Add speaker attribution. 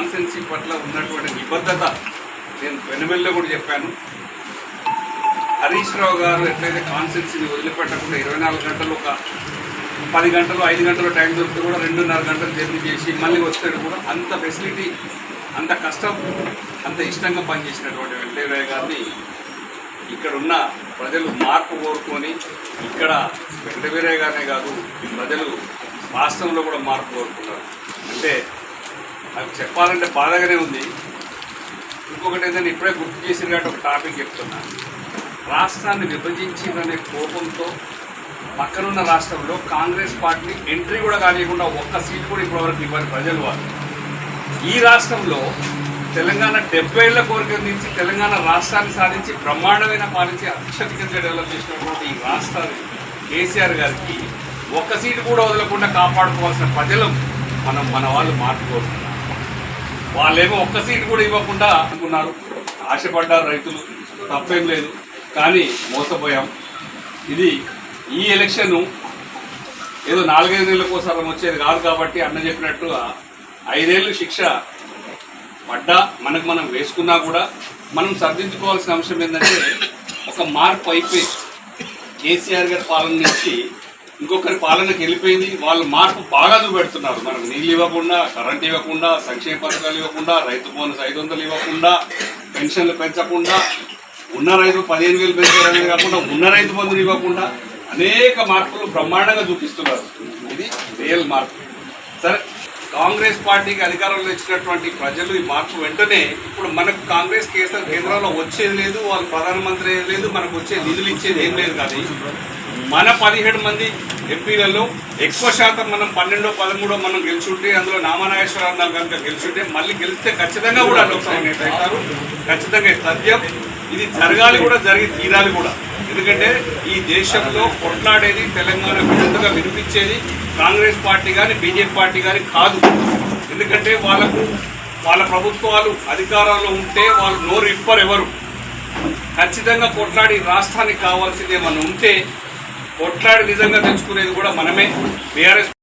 Speaker 1: కాన్సెన్సీ పట్ల ఉన్నటువంటి నిబద్ధత నేను వెనువెల్లో కూడా చెప్పాను. హరీష్ రావు గారు ఎట్లయితే కాన్సెన్సీని వదిలిపెట్టకుండా ఇరవై నాలుగు గంటలు ఒక పది గంటలు ఐదు గంటలు టైం దొరికితే కూడా రెండున్నర గంటలు జర్నీ చేసి మళ్ళీ వస్తాడు కూడా అంత ఫెసిలిటీ అంత కష్టం అంత ఇష్టంగా పనిచేసినటువంటి వెంకటయ్య గారిని ఇక్కడ ఉన్న ప్రజలు మార్పు కోరుకొని ఇక్కడ వెంకటవీరయ్య గారినే కాదు ప్రజలు రాష్ట్రంలో కూడా మార్పు కోరుకున్నారు అంటే అది చెప్పాలంటే బాధగానే ఉంది. ఇంకొకటి ఏంటంటే ఇప్పుడే గుర్తు చేసిన కాబట్టి ఒక టాపిక్ చెప్తున్నా. రాష్ట్రాన్ని విభజించిందనే కోపంతో పక్కనున్న రాష్ట్రంలో కాంగ్రెస్ పార్టీ ఎంట్రీ కూడా కానియకుండా ఒక్క సీట్ కూడా ఇప్పటివరకు ఇవ్వని ప్రజలు వారు ఈ రాష్ట్రంలో తెలంగాణ డెబ్బై ఏళ్ళ కోరిక నుంచి తెలంగాణ రాష్ట్రాన్ని సాధించి బ్రహ్మాండమైన పాలించి అత్యధికంగా డెవలప్ చేసినటువంటి ఈ రాష్ట్రాన్ని కేసీఆర్ గారికి ఒక్క సీటు కూడా వదలకుండా కాపాడుకోవాల్సిన ప్రజలు మనం మన వాళ్ళు మార్చుకోవాల్సిన వాళ్ళేమో ఒక్క సీట్ కూడా ఇవ్వకుండా అనుకున్నారు. ఆశపడ్డారు రైతులు. తప్పేం లేదు. కానీ మోసపోయాం. ఇది ఈ ఎలక్షన్ ఏదో నాలుగైదు నెలలకోసారి వచ్చేది కాదు కాబట్టి అన్న చెప్పినట్టు ఐదేళ్ళు శిక్ష పడ్డా మనకు మనం వేసుకున్నా కూడా మనం సర్దించుకోవాల్సిన అంశం ఏంటంటే ఒక మార్పు అయిపోయి కేసీఆర్ గారి పాలన నుంచి ఇంకొకరి పాలనకి వెళ్ళిపోయింది. వాళ్ళు మార్పు బాగా చూపెడుతున్నారు. మనకు నీళ్ళు ఇవ్వకుండా కరెంట్ ఇవ్వకుండా సంక్షేమ పథకాలు ఇవ్వకుండా రైతు బోనస్ ఐదు వందలు ఇవ్వకుండా పెన్షన్లు పెంచకుండా ఉన్న రైతు పదిహేను వేలు పెంచారనేది కాకుండా ఉన్న రైతు బంధులు ఇవ్వకుండా అనేక మార్పులు బ్రహ్మాండంగా చూపిస్తున్నారు. ఇది రియల్ మార్పు. సరే కాంగ్రెస్ పార్టీకి అధికారంలో ఇచ్చినటువంటి ప్రజలు ఈ మార్పు వెంటనే ఇప్పుడు మనకు కాంగ్రెస్ కేసీఆర్ కేంద్రంలో వచ్చేది లేదు వాళ్ళు ప్రధానమంత్రి ఏం లేదు మనకు వచ్చే నిధులు ఇచ్చేది ఏం లేదు కానీ మన పదిహేడు మంది ఎంపీలలో ఎక్కువ శాతం మనం పన్నెండో పదమూడో మనం గెలుచుంటే అందులో నామనాగేశ్వరరావు కనుక గెలుచుంటే మళ్ళీ గెలిస్తే ఖచ్చితంగా కూడా లోక్సభ నేత అవుతారు. ఖచ్చితంగా సత్యం. ఇది జరగాలి కూడా జరిగి తీరాలి కూడా. ఎందుకంటే ఈ దేశంలో కొట్లాడేది తెలంగాణ విరుద్ధంగా వినిపించేది కాంగ్రెస్ పార్టీ కానీ బీజేపీ పార్టీ కానీ కాదు. ఎందుకంటే వాళ్ళకు వాళ్ళ ప్రభుత్వాలు అధికారంలో ఉంటే వాళ్ళు నోరు ఇప్పరు ఎవరు. ఖచ్చితంగా కొట్లాడి రాష్ట్రానికి కావాల్సింది ఏమన్నా ఉంటే కొట్లాడి నిజంగా తెచ్చుకునేది కూడా మనమే. బీఆర్ఎస్